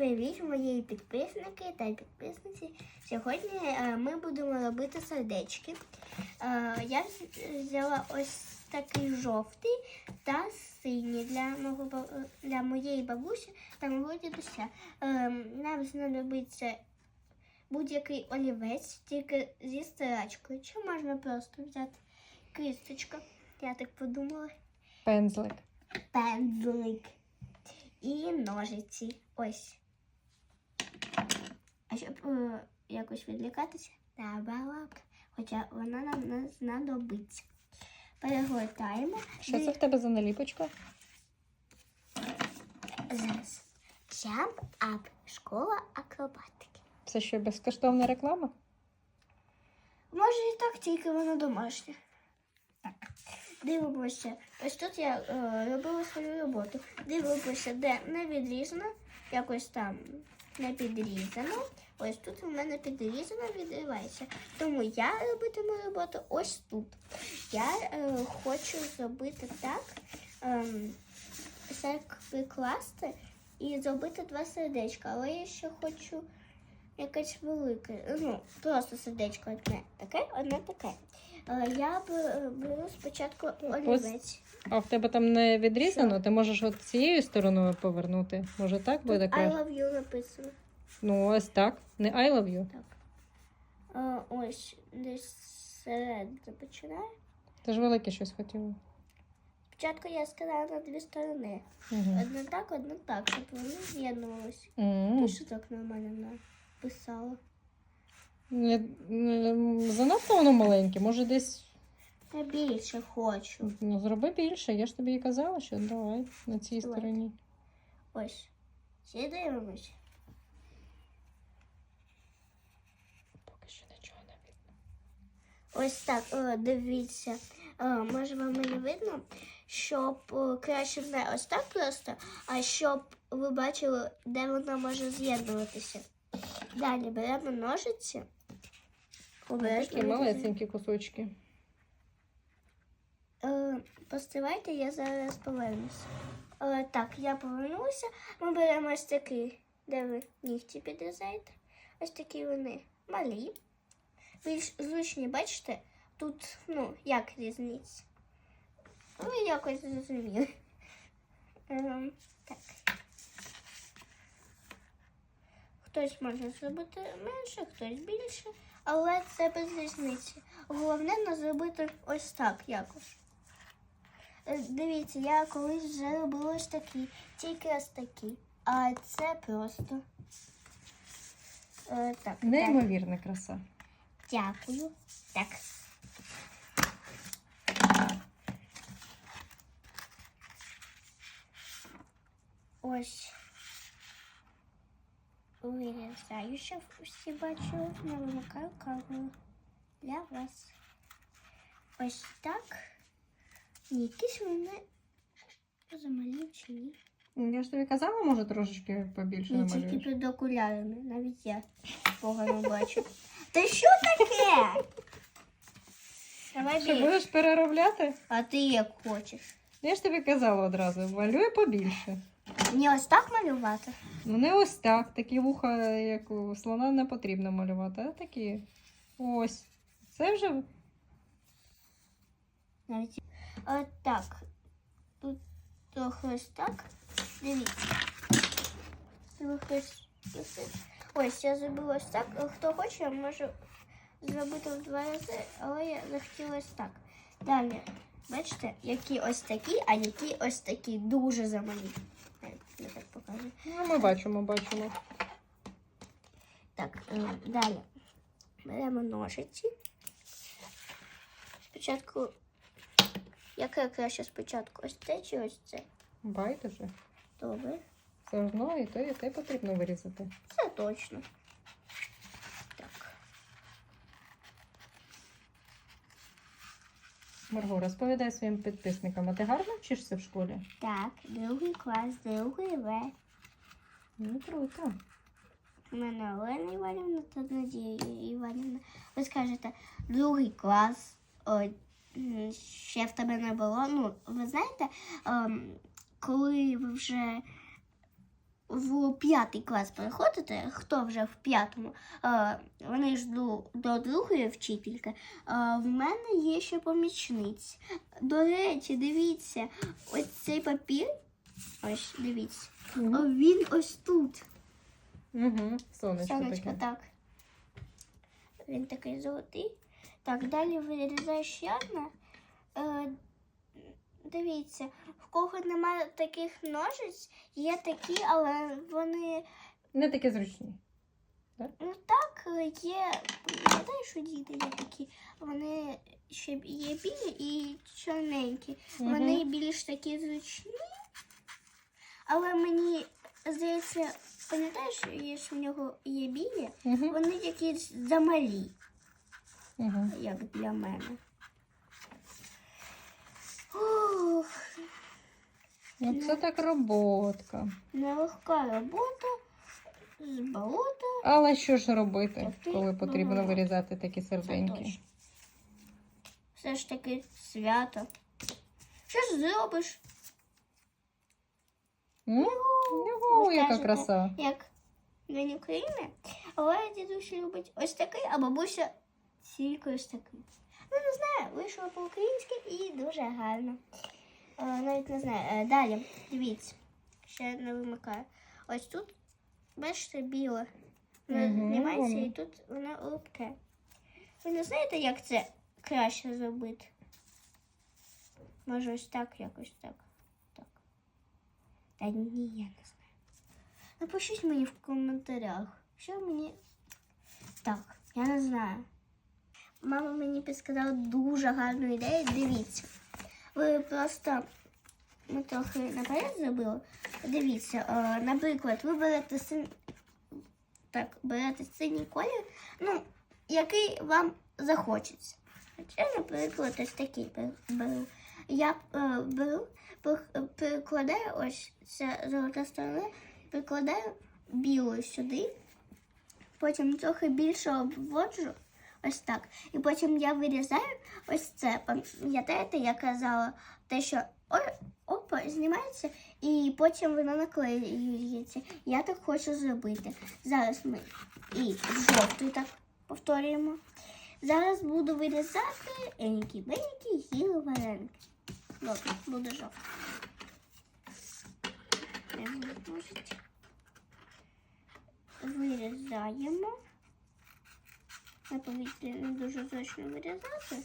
Привіт, мої підписники та підписниці. Сьогодні е, ми будемо робити сердечки. Е, Я взяла ось такий жовтий та синій для, мого, для моєї бабусі та мого дідуся. Е, Нам знадобиться будь-який олівець, тільки зі стирачкою. Чи можна просто взяти кисточка? Я так подумала Пензлик. пензлик і ножиці. Ось. А щоб е, якось відлікатися, треба лапка. Хоча вона нам не знадобиться. Перегортаємо. Що це в тебе за наліпочка? Зараз. Jump Up. Школа акробатики. Це що, безкоштовна реклама? Може і так, тільки воно домашнє. Так. Дивимося. Ось тут я е, робила свою роботу. Дивимося, де не відрізано, якось там не підрізано. Ось тут у мене підрізано, відривається. Тому я робитиму роботу ось тут. Я е, хочу зробити так, все прикласти і зробити два сердечка. Але я ще хочу якесь велике. Ну, просто сердечко одне таке, одне таке. Е, Я беру спочатку олівець. А в тебе там не відрізано? Ти можеш от цією стороною повернути. Може так буде I love you написано. Ну, ось так. Не I love you. Так. Е, Ось десь середини починає. Ти ж велике щось хотіла. Спочатку я сказала на дві сторони. Угу. Одна так, одна так, щоб вони з'єднувалися. М. Ти що так нормально написала? Не- не- Занадто воно маленьке, може десь Я більше хочу. ну, зроби більше. Я ж тобі і казала, що давай на цій Давайте. стороні. Ось. Всі дивимося. Поки що нічого не видно. Ось так, о, дивіться. О, може вам і не видно, щоб о, краще не ось так просто, а щоб ви бачили, де воно може з'єднуватися. Далі беремо ножиці. Обережно. Такі малесенькі кусочки. Е, Постривайте, я зараз повернуся. Е, так, я повернулася. Ми беремо ось такий, де ви нігті підрізаєте. Ось такі вони малі. Більш зручні, бачите? Тут, ну, як різниця? Ви якось зрозуміли. Ем, так. Хтось може зробити менше, хтось більше, але це без різниці. Головне не зробити ось так якось. Е, Дивіться, я колись вже робила ось такі, тільки ось такі. А це просто. Е, так. Неймовірна краса. Дякую. Так. Ось. Вирізаю, всі бачили. Не вимикаю камеру для вас. Ось так. Якісь вони замалі чи ні. Ну, Я ж тобі казала, може трошечки побільше Ні, тільки під окулярами. Навіть я погано бачу. Та що таке? Давай Що, більше. будеш переробляти? А ти як хочеш? Я ж тобі казала одразу, малюй побільше. Мені ось так малювати? Ну не ось так. Такі вуха, як у слона, не потрібно малювати, а такі. Ось. Це вже Навіть. От так. Тут трохи ось так. Дивіться. Трохи ось. я зробила ось так. Хто хоче, я можу зробити в два рази, але я захотіла ось так. Далі. Бачите, які ось такі, а які ось такі дуже замалі. Я так покажу. ну, ми бачимо, бачимо. Так, е, далі. Беремо ножиці. Спочатку. Яке краще спочатку? Ось це чи ось це? Байдуже. Добре. Все одно і те, і те потрібно вирізати. Це точно. Так. Марго, розповідай своїм підписникам, а ти гарно вчишся в школі? Так, другий клас, другий В. Ну, круто. У мене Олена Іванівна та Надія Іванівна. Ви скажете, другий клас. О, ще в тебе не було. Ну, ви знаєте, ем, коли ви вже в п'ятий клас переходите, хто вже в п'ятому, е, вони ж до, до другої вчительки. Е, в мене є ще помічниць. До речі, дивіться, ось цей папір. Ось, дивіться. Угу. Він ось тут. Угу. Сонечко, Сонечко, так. Він такий золотий. Так, далі вирізаю ще. Е, дивіться, кого немає таких ножиць, є такі, але вони Не таке зручні. ну так є. Пам'ятаєш, у діти є такі. Вони ще є білі і чорненькі. Мгм. Вони більш такі зручні. Але мені здається, пам'ятаєш, є в нього є білі. Угу. Вони якісь замалі, Угу. як для мене. Ух, Ну, це так роботка. нелегка робота з болота. Але що ж робити, коли потрібно вирізати такі серденьки? Все ж таки свято. Що ж зробиш? М? Ого, яка краса. Як День України, але дідусь любить ось такий, а бабуся тільки ось такий. Ну, не знаю, вийшло по-українськи і дуже гарно. Е, навіть не знаю. Е, далі, дивіться, ще не вимикаю. Ось тут, бачите, біле. Воно знімається і тут воно липке. Ви не знаєте, як це краще зробити? Може, ось так, якось так. Так. Та ні, я не знаю. Напишіть мені в коментарях, що мені. Так, я не знаю. Мама мені підсказала дуже гарну ідею. Дивіться. Ви просто ми трохи наперед зробили. Дивіться, е, наприклад, ви берете син... так, берете синій колір, ну, який вам захочеться. Я, наприклад, ось такий бер- беру. Я е, беру, е, ось ця золота сторона, прикладаю білою сюди, потім трохи більше обводжу, ось так. І потім я вирізаю ось це. Пам'ятаєте, я казала те, що опа, знімається, і потім воно наклеюється. Я так хочу зробити. Зараз ми і жовтий так повторюємо. Зараз буду вирізати енькі бенькі гіли вареники. Добре, буде жовтий. Вирізаємо. На повітрі не дуже зручно вирізати.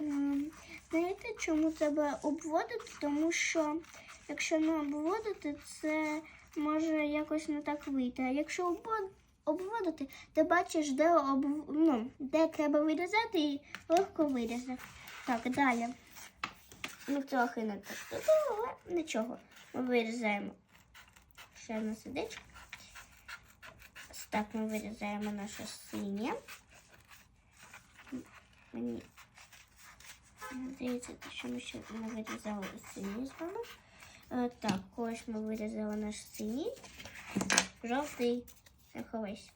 Ем, Знаєте, чому треба обводити? Тому що якщо не обводити, це може якось не так вийти. А якщо обводити, ти бачиш, де, обв... ну, де треба вирізати і легко вирізав. Так, далі. Ну, трохи не так, але нічого. Ми вирізаємо ще одне сердечко. Так ми вирізаємо наше синє. Мені здається, що ми ще не вирізали синій з вами. Е, Так, ось ми вирізали наш синій. Жовтий. Ховайся.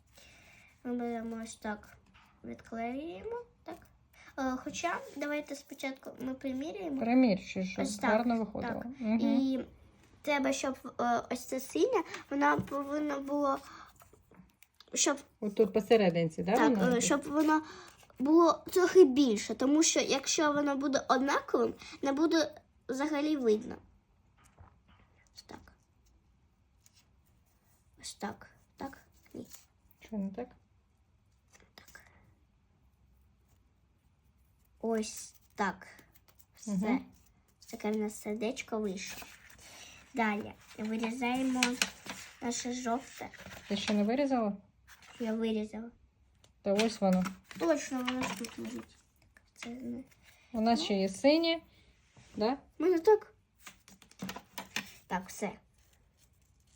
Ми беремо ось так, відклеюємо. Так. Е, Хоча, давайте спочатку ми приміряємо. Примір, що щоб Ось так, гарно виходило. так. Угу. І треба, щоб е, ось це синя, вона повинна було, щоб Отут посерединці, да? так, воно? е, щоб воно було трохи більше, тому що якщо воно буде однаковим, не буде взагалі видно. Ось так. Ось так. Так? Ні. Що не так? Так. Ось так. Все. Мгм. Ось Таке в нас сердечко вийшло. Далі вирізаємо наше жовте. Ти ще не вирізала? Я вирізала. Та ось воно. Точно воно ж тут лежить. Так, це не. У нас ще є синє. Да? У мене так. Так, все.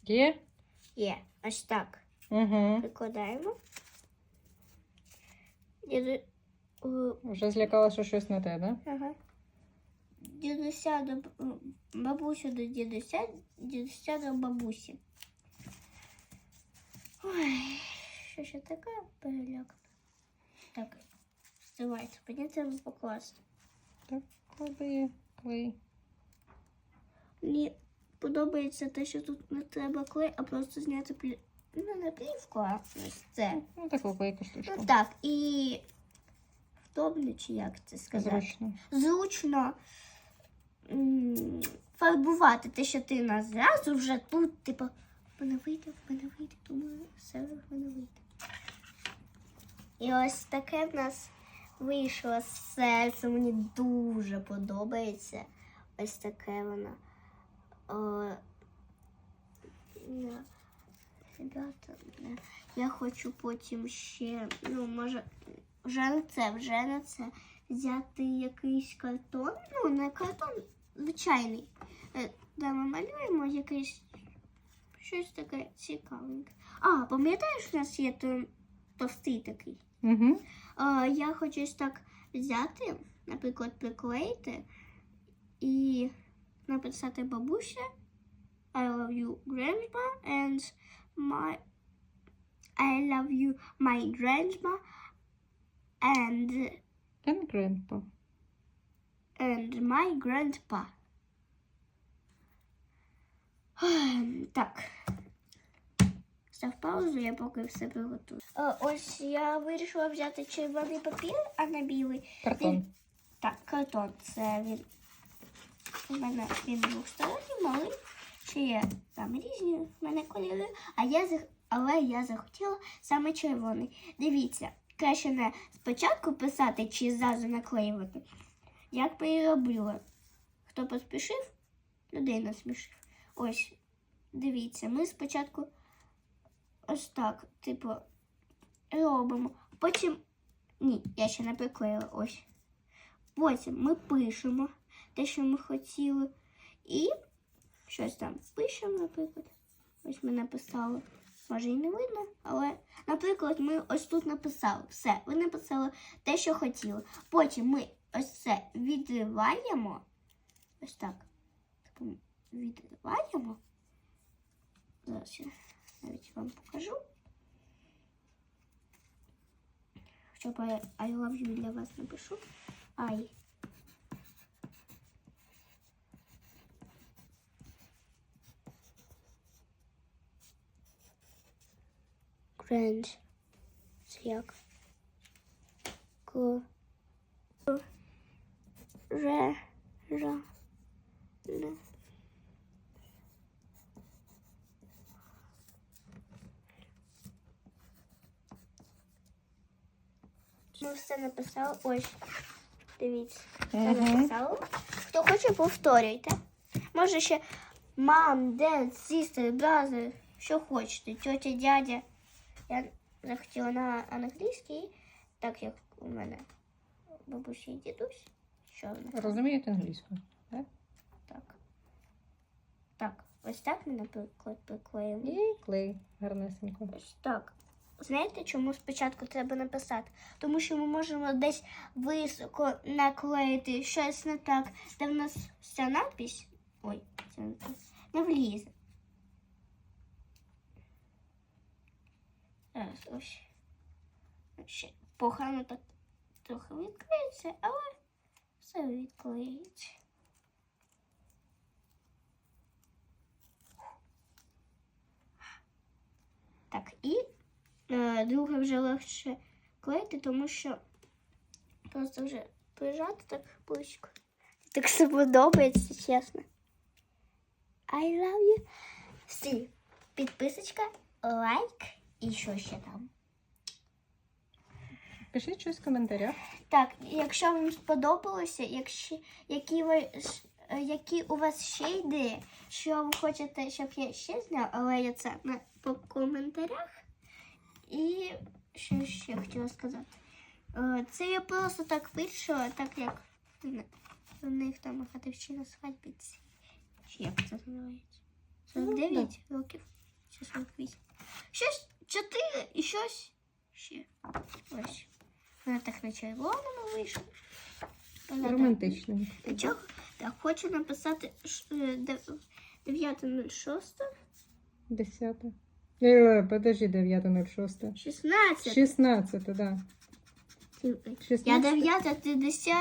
Є? Є. Ось так. Угу. Прикладаємо. Діду... е, Вже злякала, що щось не те, да? Ага. Дідуся до б- бабусю до дідуся, дідуся до бабусі. Ой, Що ще таке перелякана. Так, вставайте, мені треба покласти. Так, клади клей. Мені подобається те, що тут не треба клей, а просто зняти плі... ну, не плівку, а ось це. Ну, таку клейку штучку. Ну так, і вдобно, чи як це сказати? Зручно. Зручно м, фарбувати те, що ти нас зразу вже тут, типу, в мене вийде, в мене вийде, думаю, все в мене вийде. І ось таке в нас вийшло серце. Мені дуже подобається. Ось таке воно. О, да. Ребята, я хочу потім ще, ну, може, вже не це, вже не це. Взяти якийсь картон, ну, не картон, звичайний. е, Де ми малюємо якийсь щось таке цікавеньке. А, пам'ятаєш, у нас є то- товстий такий? Угу. А, я хочу так взяти, наприклад, приклеїти і написати бабуся I love you grandma and my I love you my grandma and And grandpa. and my grandpa. Так. Став паузу, я поки все приготую. Е, Ось я вирішила взяти червоний папір, а не білий. Картон. Так, картон. Це він. У мене він двосторонній, малий. Ще є там різні в мене кольори, а я зах... але я захотіла саме червоний. Дивіться, краще не спочатку писати чи зразу наклеювати. Як би і робила. Хто поспішив, людей насмішив. Ось, дивіться, ми спочатку ось так, типу, робимо. Потім. Ні, я ще не приклеїла. Ось. Потім ми пишемо те, що ми хотіли. І щось там пишемо, наприклад. Ось ми написали. Може і не видно, але, наприклад, ми ось тут написали. Все, ви написали те, що хотіли. Потім ми ось це відриваємо. Ось так. Типу, відриваємо. Зараз навіть вам покажу. Щоб I, I love you для вас напишу. I. Grand. Це як? Ко. Ми все написали. Ось. Дивіться. Все Мгм. написали. Хто хоче, повторюйте. Може ще мам, дед, сістер, бразер, що хочете, тьотя, дядя. Я захотіла на англійський, так як у мене бабуся і дідусь. Що? Розумієте англійську? Так? Так. Так, ось так ми, наприклад, приклеїмо. І клей гарнесенько. Ось так. Знаєте, чому спочатку треба написати? Тому що ми можемо десь високо наклеїти щось не так, де в нас вся надпись. Ой, це не не влізе. Зараз ось. Ще погано так трохи відклеїться, але все відклеїться. Так, і друге вже легше клеїти, тому що просто вже прижати так близько. Так все подобається, чесно. I love you. Всі. Підписочка, лайк і що ще там. Пишіть щось в коментарях. Так, якщо вам сподобалося, якщо які ви е, які у вас ще ідеї, що ви хочете, щоб я ще зняв, але я це на по коментарях. І що ще хотіла сказати. Е, Це я просто так вирішила, так як в них там хативщина свадьбі. ці- Чи як це називається? 49 років. Чи 48. Щось 4 і щось ще. Ось. Вона так на червоному вийшла. Вона так- Романтичненько. Чого? Так, хочу написати ш- е, дев- 9.06, Десяте. Е, Подожди, 9.06. 16. 16, так. Да. Я 16, 9, ти 10.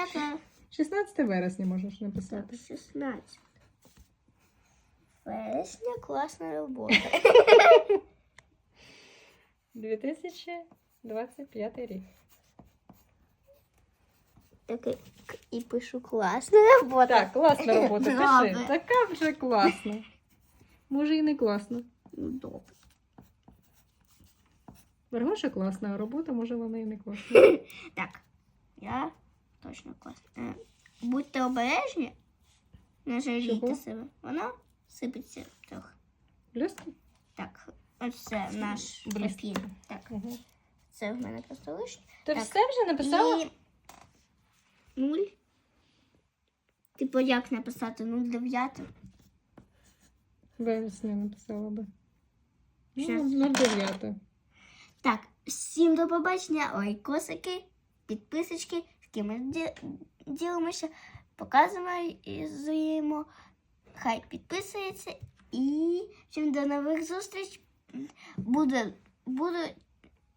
16 вересня можеш написати. Так, 16. Вересня класна робота. 2025 рік. Такий к- і пишу класна робота. Так, класна робота, пиши. Така вже класна. Може і не класна. Ну, добре. Маргоша класна, а робота може вона і не класна. Так, я точно класна. Е, Будьте обережні, не жалійте себе. Воно сипеться трохи. Блюстки? Так, ось це наш Блістки. папір. Так, Угу. це в мене просто лишнє. Ти Так. все вже написала? І нуль. Типу, як написати 0,9? Вересня написала би. Ну, 09. Так, всім до побачення. Лайкосики, підписочки, з ким ми ділимося, показуємо. Хай підписується і всім до нових зустріч. Буду, буду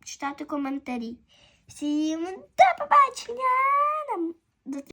читати коментарі. Всім до побачення!